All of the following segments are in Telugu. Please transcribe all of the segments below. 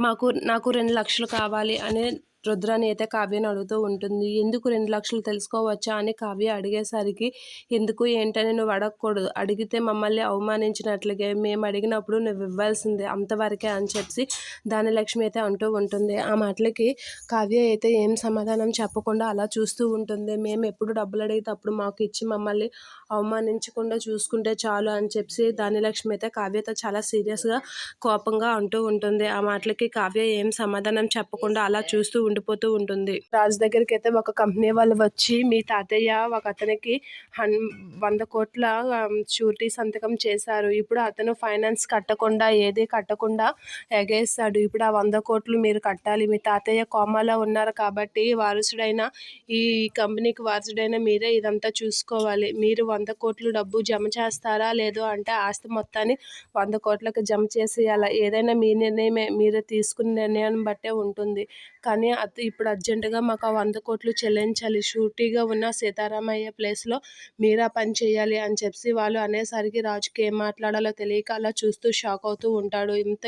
మాకు నాకు రెండు లక్షలు కావాలి అని రుద్రాని అయితే కావ్యని అడుగుతూ ఉంటుంది. ఎందుకు రెండు లక్షలు తెలుసుకోవచ్చా అని కావ్య అడిగేసరికి ఎందుకు ఏంటని నువ్వు అడగకూడదు. అడిగితే మమ్మల్ని అవమానించినట్లుగా మేము అడిగినప్పుడు నువ్వు ఇవ్వాల్సిందే అంతవరకే అని చెప్పి దాని లక్ష్మి అయితే అంటూ ఉంటుంది. ఆ మాటలకి కావ్య అయితే ఏం సమాధానం చెప్పకుండా అలా చూస్తూ ఉంటుంది. మేము ఎప్పుడు డబ్బులు అడిగితే అప్పుడు మాకు ఇచ్చి మమ్మల్ని అవమానించకుండా చూసుకుంటే చాలు అని చెప్పి దాని లక్ష్మి అయితే కావ్యతో చాలా సీరియస్గా కోపంగా అంటూ ఉంటుంది. ఆ మాటలకి కావ్య ఏం సమాధానం చెప్పకుండా అలా చూస్తూ ఉండిపోతూ ఉంటుంది. రాజు దగ్గరికి అయితే ఒక కంపెనీ వాళ్ళు వచ్చి మీ తాతయ్య ఒక అతనికి హన్ వంద కోట్ల షూరిటీ సంతకం చేశారు. ఇప్పుడు అతను ఫైనాన్స్ కట్టకుండా ఏది కట్టకుండా ఎగేస్తాడు. ఇప్పుడు ఆ వంద కోట్లు మీరు కట్టాలి. మీ తాతయ్య కోమాలో ఉన్నారు కాబట్టి వారసుడైన ఈ కంపెనీకి వారసుడైన మీరే ఇదంతా చూసుకోవాలి. మీరు వంద కోట్లు డబ్బు జమ చేస్తారా లేదో అంటే ఆస్తి మొత్తాన్ని వంద కోట్లకు జమ చేసేయాలా. ఏదైనా మీ నిర్ణయమే మీరు తీసుకున్న నిర్ణయాన్ని బట్టే ఉంటుంది. కానీ ఇప్పుడు అర్జెంటుగా మాకు ఆ వంద కోట్లు చెల్లించాలి. షూరిటీగా ఉన్న సీతారామయ్య ప్లేస్లో మీరా పని చేయాలి అని చెప్పి వాళ్ళు అనేసరికి రాజుకి ఏం మాట్లాడాలో తెలియక అలా చూస్తూ షాక్ అవుతూ ఉంటాడు. ఇంత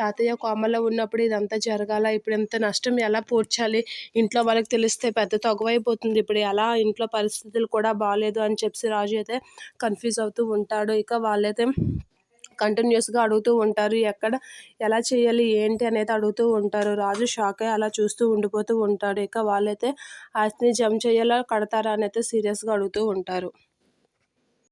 తాతయ్య కోమలో ఉన్నప్పుడు ఇదంతా జరగాల? ఇప్పుడు ఇంత నష్టం ఎలా పూడ్చాలి? ఇంట్లో వాళ్ళకి తెలిస్తే పెద్ద తగువైపోతుంది ఇప్పుడు ఎలా ఇంట్లో పరిస్థితులు కూడా బాగాలేదు అని చెప్పి రాజు అయితే కన్ఫ్యూజ్ అవుతూ ఉంటాడు. ఇక వాళ్ళైతే కంటిన్యూస్గా అడుగుతూ ఉంటారు ఎక్కడ ఎలా చేయాలి ఏంటి అనేది అడుగుతూ ఉంటారు. రాజు షాక్ అయ్యి అలా చూస్తూ ఉండిపోతూ ఉంటాడు. ఇక వాళ్ళైతే ఆస్తిని జమ చేయాలా కడతారా అని అయితే సీరియస్గా అడుగుతూ ఉంటారు.